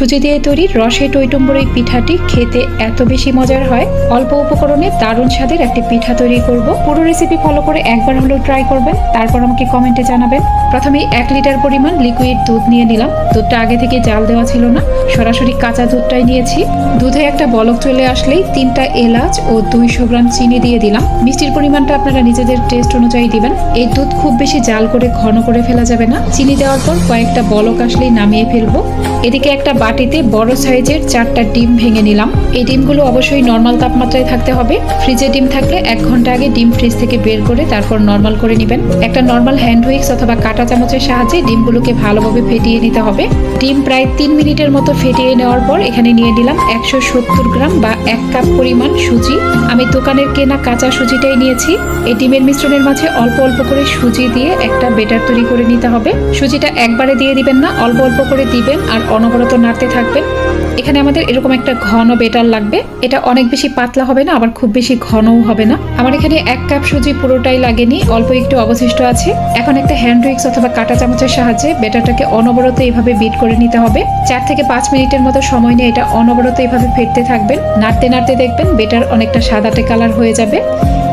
সুজি দিয়ে তৈরি রসে টইটম্বর এই পিঠাটি খেতে এত বেশি মজার হয়। অল্প উপকরণে দারুণ স্বাদের একটি পিঠা তৈরি করব। পুরো রেসিপি ফলো করে একবার হলেও ট্রাই করবেন। তারপর আমাকে কমেন্টে জানাবেন। প্রথমে এক লিটার পরিমাণ লিকুইড দুধ নিয়ে নিলাম। দুধটা আগে থেকে জাল দেওয়া ছিল না। সরাসরি কাঁচা দুধটাই নিয়েছি। দুধে একটা বলক চলে আসলেই তিনটা এলাচ ও দুইশো গ্রাম চিনি দিয়ে দিলাম। মিষ্টির পরিমাণটা আপনারা নিজেদের টেস্ট অনুযায়ী দিবেন। এই দুধ খুব বেশি জাল করে ঘন করে ফেলা যাবে না। চিনি দেওয়ার পর কয়েকটা বলক আসলেই নামিয়ে ফেলব। এদিকে একটা বাটিতে বড় সাইজের চারটা ডিম ভেঙে নিলাম। এই ডিমগুলো অবশ্যই নর্মাল তাপমাত্রায় থাকতে হবে। ফ্রিজে ডিম থাকলে এক ঘণ্টা আগে ডিম ফ্রিজ থেকে বের করে তারপর নর্মাল করে নেবেন। একটা নর্মাল হ্যান্ড হুইক্স অথবা কাঁটা চামচের সাহায্যে ডিমগুলোকে ভালোভাবে ফেটিয়ে নিতে হবে। ডিম প্রায় তিন মিনিটের মতো ফেটিয়ে নেওয়ার পর এখানে নিয়ে নিলাম একশো সত্তর গ্রাম বা এক কাপ পরিমাণ সুজি। আমি দোকানের কেনা কাঁচা সুজিটাই নিয়েছি। এই ডিমের মিশ্রণের মাঝে অল্প অল্প করে সুজি দিয়ে একটা বেটার তৈরি করে নিতে হবে। সুজিটা একবারে দিয়ে দিবেন না, অল্প অল্প করে দিবেন আর অনবরত নাড়তে থাকবেন এখানে আমাদের এরকম একটা ঘন বেটার লাগবে। এটা অনেক বেশি পাতলা হবে না, আবার খুব বেশি ঘনও হবে না। আমার এখানে এক কাপ সুজি পুরোটাই লাগেনি, অল্প একটু অবশিষ্ট আছে। এখন একটা হ্যান্ড উইক্স অথবা কাঁটা চামচের সাহায্যে বেটারটাকে অনবরত এইভাবে বিট করে নিতে হবে। চার থেকে পাঁচ মিনিটের মতো সময় নিয়ে এটা অনবরত এইভাবে ফেটতে থাকবেন নাড়তে নাড়তে দেখবেন বেটার অনেকটা সাদাটে কালার হয়ে যাবে।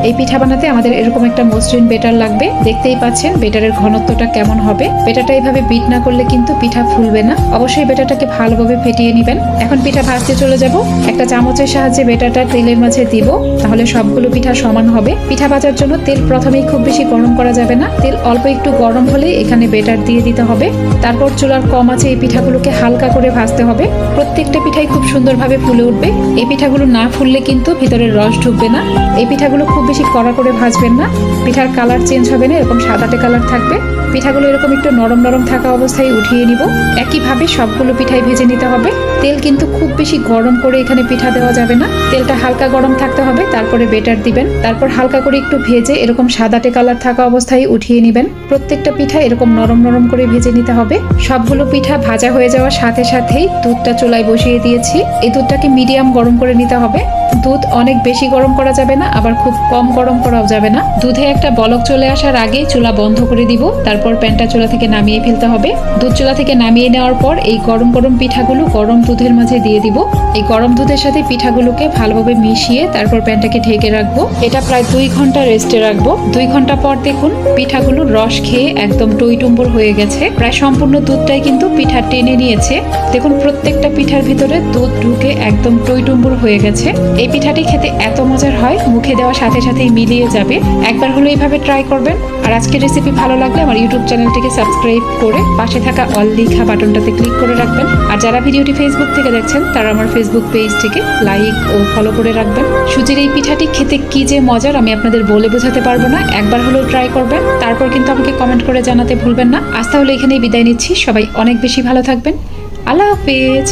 এই পিঠা বানাতে আমাদের এরকম একটা মসৃণ বেটার লাগবে। দেখতেই পাচ্ছেন বেটারের ঘনত্বটা কেমন হবে। বেটাটা এইভাবে বিট না করলে কিন্তু পিঠা ফুলবে না। অবশ্যই বেটাটাকে ভালোভাবে ফেটিয়ে নেবেন। এখন পিঠা ভাজতে চলে যাব। একটা চামচের সাহায্যে বেটাটা তেলের মাঝে দিব। তাহলে সবগুলো পিঠা সমান হবে। পিঠা ভাজার জন্য তেল প্রথমেই খুব বেশি গরম করা যাবে না। তেল অল্প একটু গরম হলে এখানে বেটার দিয়ে দিতে হবে। তারপর চুলার কম আছে এই পিঠাগুলোকে হালকা করে ভাজতে হবে। প্রত্যেকটা পিঠাই খুব সুন্দরভাবে ফুলে উঠবে। এই পিঠাগুলো না ফুললে কিন্তু ভিতরের রস ঢুকবে না। এই পিঠাগুলো খুব বেশি কড়া করে ভাজবেন না। পিঠার কালার চেঞ্জ হবে না, এরকম সাদাটে কালার থাকবে। পিঠাগুলো এরকম একটু নরম নরম থাকা অবস্থায় উঠিয়ে নিব। একইভাবে সবগুলো পিঠাই ভেজে নিতে হবে। তেল কিন্তু খুব বেশি গরম করে এখানে পিঠা দেওয়া যাবে না। তেলটা হালকা গরম থাকতে হবে, তারপরে বেটার দিবেন। তারপর হালকা করে একটু ভেজে এরকম সাদাটে কালার থাকা অবস্থায় উঠিয়ে নেবেন। প্রত্যেকটা পিঠা এরকম নরম নরম করে ভেজে নিতে হবে। সবগুলো পিঠা ভাজা হয়ে যাওয়ার সাথে সাথেই দুধটা চুলায় বসিয়ে দিয়েছি। এই দুধটাকে মিডিয়াম গরম করে নিতে হবে। দুধ অনেক বেশি গরম করা যাবে না, আবার খুব কম গরম করাও যাবে না। দুধে একটা বলক চলে আসার আগে চুলা বন্ধ করে দিব, তারপর প্যানটা চুলা থেকে নামিয়ে ফেলতে হবে। দুধ চুলা থেকে নামিয়ে নেওয়ার পর এই গরম গরম পিঠাগুলো গরম দুধের মাঝে দিয়ে দিব। এই গরম দুধের সাথে পিঠাগুলোকে ভালোভাবে মিশিয়ে তারপর প্যানটাকে ঢেকে রাখব। এটা প্রায় দুই ঘণ্টা রেস্টে রাখব। দুই ঘণ্টা পর দেখুন পিঠাগুলো রস খেয়ে একদম টইটুম্বর হয়ে গেছে। প্রায় সম্পূর্ণ দুধটাই কিন্তু পিঠা টেনে নিয়েছে। দেখুন, প্রত্যেকটা পিঠার ভিতরে দুধ ঢুকে একদম টইটুম্বর হয়ে গেছে। এই পিঠাটি খেতে এত মজার হয়, মুখে দেওয়ার সাথে সাথেই মিলিয়ে যাবে। একবার হলো এইভাবে ট্রাই করবেন। আর আজকের রেসিপি ভালো লাগলে আমার ইউটিউব চ্যানেলটিকে সাবস্ক্রাইব করে পাশে থাকা অল লিখা বাটনটাতে ক্লিক করে রাখবেন। আর যারা ভিডিওটি ফেসবুক থেকে দেখছেন, তারা আমার ফেসবুক পেজটিকে লাইক ও ফলো করে রাখবেন। সুজির এই পিঠাটি খেতে কি যে মজার, আমি আপনাদের বলে বোঝাতে পারব না। একবার হলেও ট্রাই করবেন। তারপর কিন্তু আমাকে কমেন্ট করে জানাতে ভুলবেন না। আজ তাহলে এখানেই বিদায় নিচ্ছি। সবাই অনেক বেশি ভালো থাকবেন। আল্লাহ হাফেজ।